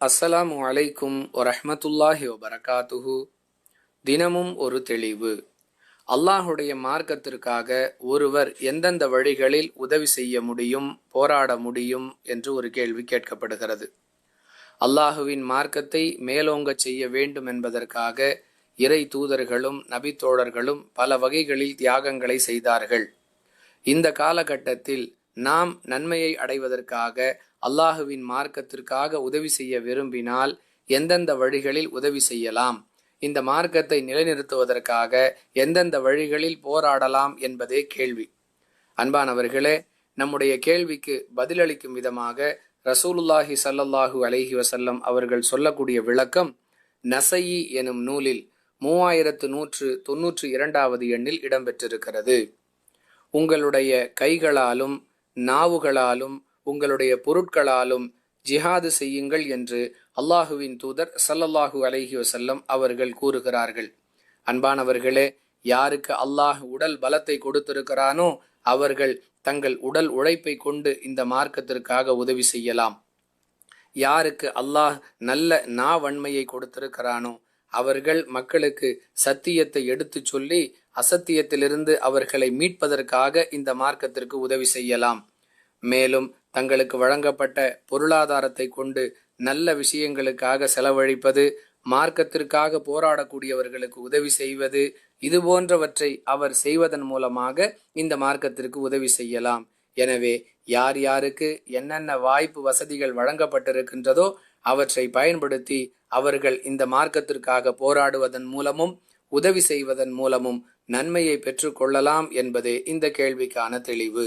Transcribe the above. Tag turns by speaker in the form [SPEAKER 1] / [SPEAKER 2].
[SPEAKER 1] அஸ்ஸலாமு அலைக்கும் வரஹ்மத்துல்லாஹி வபரகாத்துஹு. தினமும் ஒரு தெளிவு. அல்லாஹுடைய மார்க்கத்திற்காக ஒருவர் எந்தெந்த வழிகளில் உதவி செய்ய முடியும் போராட முடியும் என்று ஒரு கேள்வி கேட்கப்படுகிறது. அல்லாஹுவின் மார்க்கத்தை மேலோங்கச் செய்ய வேண்டும் என்பதற்காக இறை தூதர்களும் நபித்தோழர்களும் பல வகைகளில் தியாகங்களை செய்தார்கள். இந்த காலகட்டத்தில் நாம் நன்மையை அடைவதற்காக அல்லாஹுவின் மார்க்கத்திற்காக உதவி செய்ய விரும்பினால் எந்தெந்த வழிகளில் உதவி செய்யலாம்? இந்த மார்க்கத்தை நிலைநிறுத்துவதற்காக எந்தெந்த வழிகளில் போராடலாம் என்பதே கேள்வி. அன்பானவர்களே நம்முடைய கேள்விக்கு பதிலளிக்கும் விதமாக ரசூலுல்லாஹி சல்லல்லாஹூ அலஹி வசல்லம் அவர்கள் சொல்லக்கூடிய விளக்கம் நசையி எனும் நூலில் மூவாயிரத்து நூற்று தொன்னூற்று இரண்டாவது எண்ணில் இடம்பெற்றிருக்கிறது. உங்களுடைய கைகளாலும் நாவுகளாலும் உங்களுடைய பொருட்களாலும் ஜிஹாது செய்யுங்கள் என்று அல்லாஹுவின் தூதர் சல்லல்லாஹு அலஹி வசல்லம் அவர்கள் கூறுகிறார்கள். அன்பானவர்களே யாருக்கு அல்லாஹ் உடல் பலத்தை கொடுத்திருக்கிறானோ அவர்கள் தங்கள் உடல் உழைப்பை கொண்டு இந்த மார்க்கத்திற்காக உதவி செய்யலாம். யாருக்கு அல்லாஹ் நல்ல நாவன்மையை கொடுத்திருக்கிறானோ அவர்கள் மக்களுக்கு சத்தியத்தை எடுத்துச் சொல்லி அசத்தியத்திலிருந்து அவர்களை மீட்பதற்காக இந்த மார்க்கத்திற்கு உதவி செய்யலாம். மேலும் தங்களுக்கு வழங்கப்பட்ட பொருளாதாரத்தை கொண்டு நல்ல விஷயங்களுக்காக செலவழிப்பது மார்க்கத்திற்காக போராடக்கூடியவர்களுக்கு உதவி செய்வது இது போன்றவற்றை அவர் செய்வதன் மூலமாக இந்த மார்க்கத்திற்கு உதவி செய்யலாம். எனவே யார் யாருக்கு என்னென்ன வாய்ப்பு வசதிகள் வழங்கப்பட்டிருக்கின்றதோ அவற்றை பயன்படுத்தி அவர்கள் இந்த மார்க்கத்திற்காக போராடுவதன் மூலமும் உதவி செய்வதன் மூலமும் நன்மையை பெற்றுக்கொள்ளலாம் என்பதே இந்த கேள்விக்கான தெளிவு.